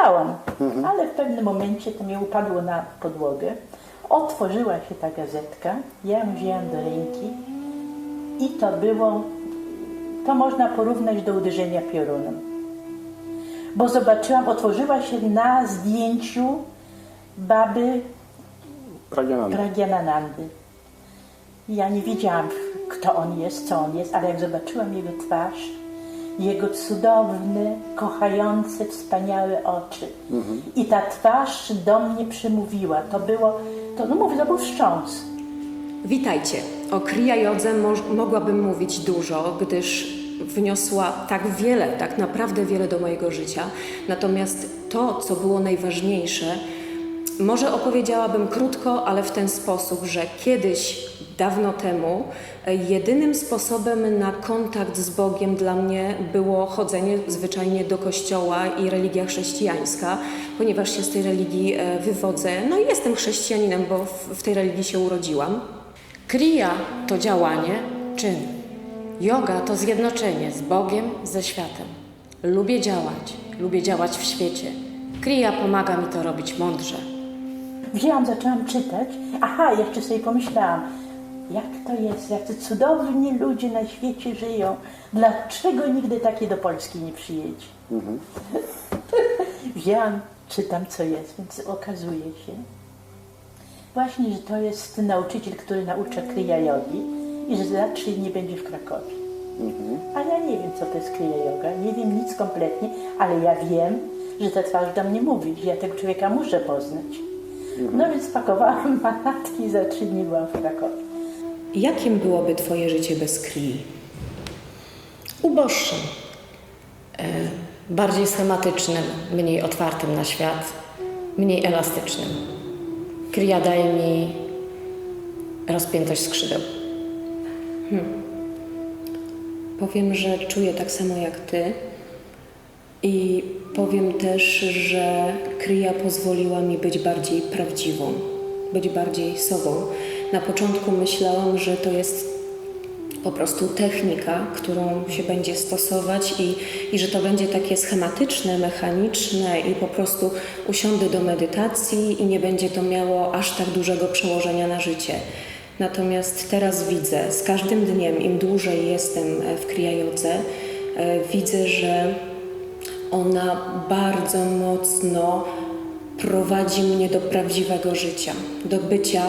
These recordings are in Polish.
czytałam, ale w pewnym momencie to mi upadło na podłogę. Otworzyła się ta gazetka, ja ją wzięłam do ręki i to było, to można porównać do uderzenia piorunem. Bo zobaczyłam, otworzyła się na zdjęciu baby Pragianany. Pragiananandy. Ja nie wiedziałam, kto on jest, co on jest, ale jak zobaczyłam jego twarz, jego cudowne, kochające, wspaniałe oczy. I ta twarz do mnie przemówiła. To było, to, no mówię, to był wstrząs. Witajcie. O Kriya Jodze mo- mogłabym mówić dużo, gdyż wniosła tak wiele, tak naprawdę wiele do mojego życia. Natomiast to, co było najważniejsze, może opowiedziałabym krótko, ale w ten sposób, że kiedyś, dawno temu, jedynym sposobem na kontakt z Bogiem dla mnie było chodzenie zwyczajnie do kościoła i religia chrześcijańska, ponieważ się z tej religii e, wywodzę. No i jestem chrześcijaninem, bo w, w tej religii się urodziłam. Kriya to działanie, czyn. Yoga to zjednoczenie z Bogiem, ze światem. Lubię działać, lubię działać w świecie. Kriya pomaga mi to robić mądrze. Wzięłam, zaczęłam czytać. Aha, jeszcze sobie pomyślałam, jak to jest, jak to cudowni ludzie na świecie żyją. Dlaczego nigdy taki do Polski nie przyjedzie? Wzięłam, czytam co jest, więc okazuje się właśnie, że to jest nauczyciel, który naucza kryja jogi i że raczej nie będzie w Krakowie. A ja nie wiem, co to jest kryja yoga, nie wiem nic kompletnie, ale ja wiem, że ta twarz do mnie mówi, że ja tego człowieka muszę poznać. No więc pakowałam manatki i za trzy dni byłam w Krakowie. Jakim byłoby Twoje życie bez Krii? Uboższym, e, bardziej schematycznym, mniej otwartym na świat, mniej elastycznym. Kriya daje mi rozpiętość skrzydeł. Powiem, że czuję tak samo jak Ty i powiem też, że Kryja pozwoliła mi być bardziej prawdziwą, być bardziej sobą. Na początku myślałam, że to jest po prostu technika, którą się będzie stosować i, i że to będzie takie schematyczne, mechaniczne i po prostu usiądę do medytacji i nie będzie to miało aż tak dużego przełożenia na życie. Natomiast teraz widzę, z każdym dniem, im dłużej jestem w Kriyajodze, e, widzę, że ona bardzo mocno prowadzi mnie do prawdziwego życia, do bycia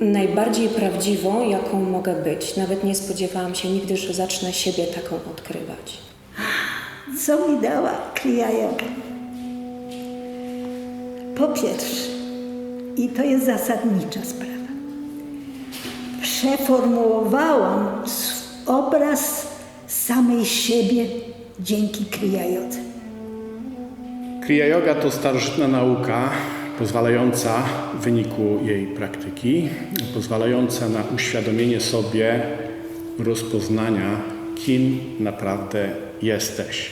najbardziej prawdziwą, jaką mogę być. Nawet nie spodziewałam się nigdy, że zacznę siebie taką odkrywać. Co mi dała Kriya Yoga? Po pierwsze, i to jest zasadnicza sprawa, przeformułowałam obraz samej siebie dzięki Kriya Jodze. Kriya Yoga to starożytna nauka pozwalająca w wyniku jej praktyki, pozwalająca na uświadomienie sobie rozpoznania, kim naprawdę jesteś.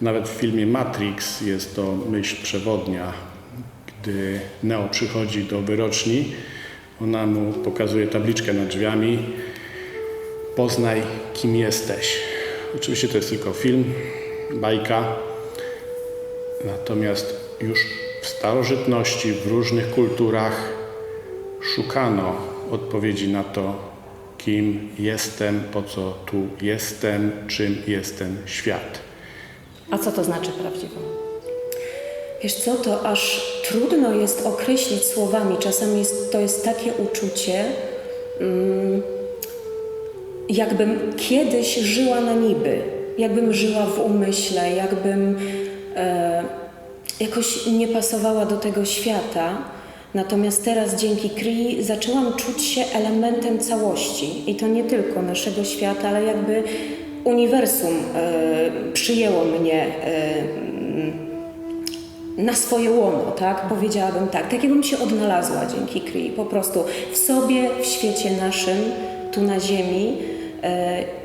Nawet w filmie Matrix jest to myśl przewodnia, gdy Neo przychodzi do wyroczni, ona mu pokazuje tabliczkę nad drzwiami, poznaj kim jesteś. Oczywiście to jest tylko film, bajka, Natomiast już w starożytności, w różnych kulturach szukano odpowiedzi na to, kim jestem, po co tu jestem, czym jest ten świat. A co to znaczy prawdziwą? Wiesz co, to aż trudno jest określić słowami. Czasami jest, to jest takie uczucie, mm, jakbym kiedyś żyła na niby, jakbym żyła w umyśle, jakbym e, jakoś nie pasowała do tego świata. Natomiast teraz dzięki Krii zaczęłam czuć się elementem całości i to nie tylko naszego świata, ale jakby uniwersum e, przyjęło mnie e, na swoje łono, tak? Powiedziałabym tak, tak jakbym się odnalazła dzięki Krii, po prostu w sobie, w świecie naszym, tu na Ziemi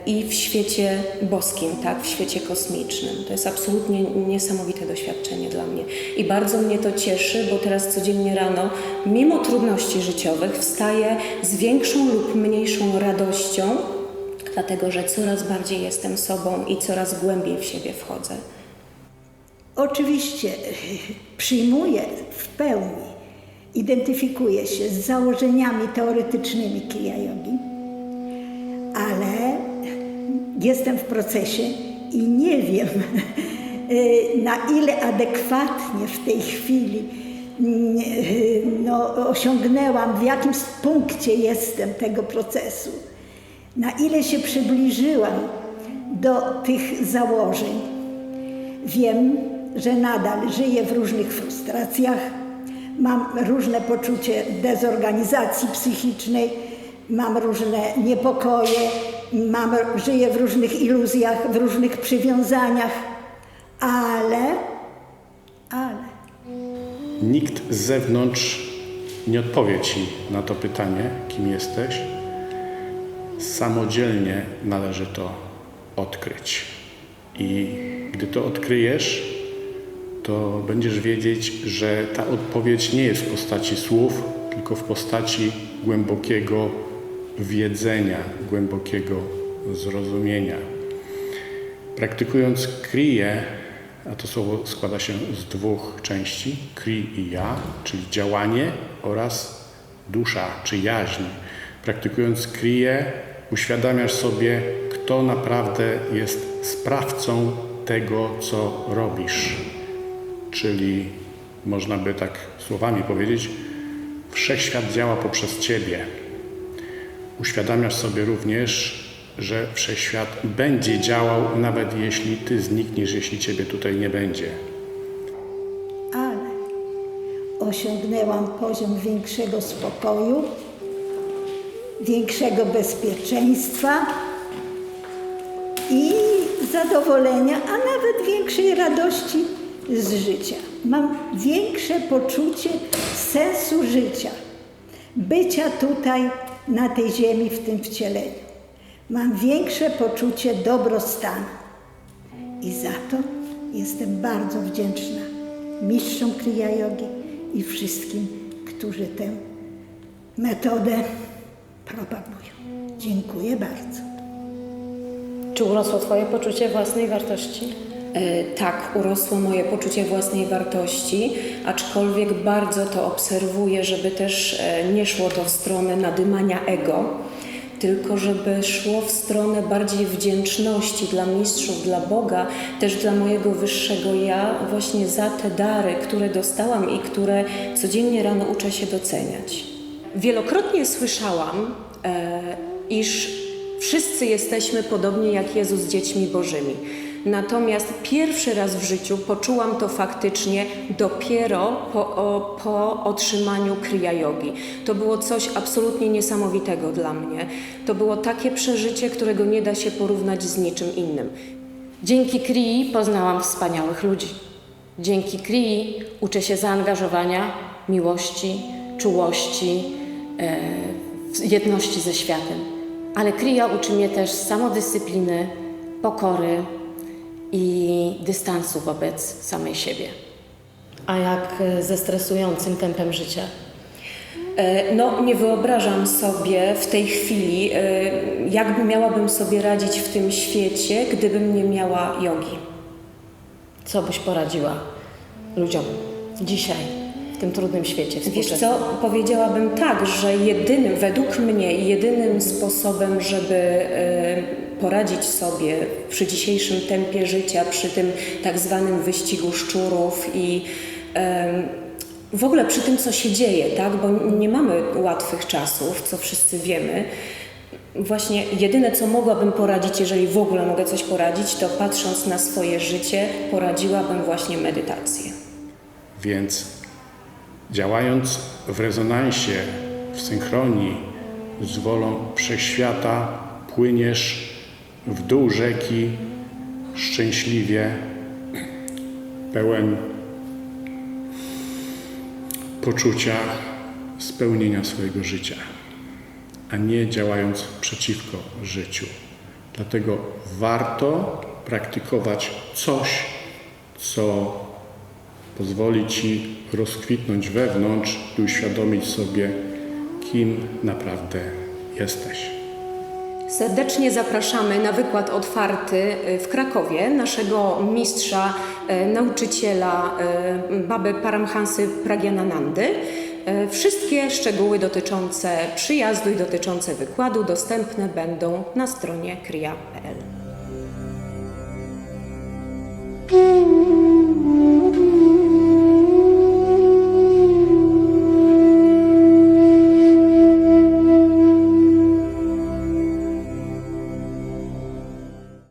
i w świecie boskim, tak? W świecie kosmicznym. To jest absolutnie niesamowite doświadczenie dla mnie i bardzo mnie to cieszy, bo teraz codziennie rano, mimo trudności życiowych, wstaję z większą lub mniejszą radością, dlatego że coraz bardziej jestem sobą i coraz głębiej w siebie wchodzę. Oczywiście przyjmuję w pełni, identyfikuję się z założeniami teoretycznymi Kriya Yogi, jestem w procesie i nie wiem, y, na ile adekwatnie w tej chwili mm, y, no, osiągnęłam, w jakim punkcie jestem tego procesu, na ile się przybliżyłam do tych założeń. Wiem, że nadal żyję w różnych frustracjach, mam różne poczucie dezorganizacji psychicznej, mam różne niepokoje, mam, żyję w różnych iluzjach, w różnych przywiązaniach, ale, ale Nikt z zewnątrz nie odpowie Ci na to pytanie, kim jesteś. Samodzielnie należy to odkryć. I gdy to odkryjesz, to będziesz wiedzieć, że ta odpowiedź nie jest w postaci słów, tylko w postaci głębokiego wiedzenia, głębokiego zrozumienia. Praktykując kriję, a to słowo składa się z dwóch części, kri i ja, czyli działanie oraz dusza czy jaźń. Praktykując kriję, uświadamiasz sobie, kto naprawdę jest sprawcą tego, co robisz. Czyli można by tak słowami powiedzieć, wszechświat działa poprzez ciebie. Uświadamiasz sobie również, że wszechświat będzie działał, nawet jeśli ty znikniesz, jeśli ciebie tutaj nie będzie. ale osiągnęłam poziom większego spokoju, większego bezpieczeństwa i zadowolenia, a nawet większej radości z życia. Mam większe poczucie sensu życia, bycia tutaj na tej ziemi w tym wcieleniu. Mam większe poczucie dobrostanu. I za to jestem bardzo wdzięczna mistrzom Kriya Yogi i wszystkim, którzy tę metodę propagują. Dziękuję bardzo. Czy urosło Twoje poczucie własnej wartości? E, Tak, urosło moje poczucie własnej wartości, aczkolwiek bardzo to obserwuję, żeby też e, nie szło to w stronę nadymania ego, tylko żeby szło w stronę bardziej wdzięczności dla mistrzów, dla Boga, też dla mojego wyższego ja, właśnie za te dary, które dostałam i które codziennie rano uczę się doceniać. Wielokrotnie słyszałam, e, iż wszyscy jesteśmy podobnie jak Jezus dziećmi Bożymi. Natomiast pierwszy raz w życiu poczułam to faktycznie dopiero po, o, po otrzymaniu Kriya Yogi. To było coś absolutnie niesamowitego dla mnie. To było takie przeżycie, którego nie da się porównać z niczym innym. Dzięki Krii poznałam wspaniałych ludzi. Dzięki Krii uczę się zaangażowania, miłości, czułości, e, jedności ze światem. Ale Kria uczy mnie też samodyscypliny, pokory i dystansu wobec samej siebie. A jak e, ze stresującym tempem życia? E, No, nie wyobrażam sobie w tej chwili, e, jakby miałabym sobie radzić w tym świecie, gdybym nie miała jogi. Co byś poradziła ludziom dzisiaj, w tym trudnym świecie Wiesz co, powiedziałabym tak, że jedynym, według mnie, jedynym sposobem, żeby poradzić sobie przy dzisiejszym tempie życia, przy tym tak zwanym wyścigu szczurów i w ogóle przy tym, co się dzieje, tak, bo nie mamy łatwych czasów, co wszyscy wiemy. Właśnie jedyne, co mogłabym poradzić, jeżeli w ogóle mogę coś poradzić, to patrząc na swoje życie, poradziłabym właśnie medytację. Więc działając w rezonansie, w synchronii z wolą wszechświata, płyniesz w dół rzeki szczęśliwie, pełen poczucia spełnienia swojego życia, a nie działając przeciwko życiu. Dlatego warto praktykować coś, co pozwoli Ci rozkwitnąć wewnątrz i uświadomić sobie, kim naprawdę jesteś. Serdecznie zapraszamy na wykład otwarty y, w Krakowie naszego mistrza, y, nauczyciela y, Baby Paramhansy Pragyananandy. Wszystkie szczegóły dotyczące przyjazdu i dotyczące wykładu dostępne będą na stronie kria.pl.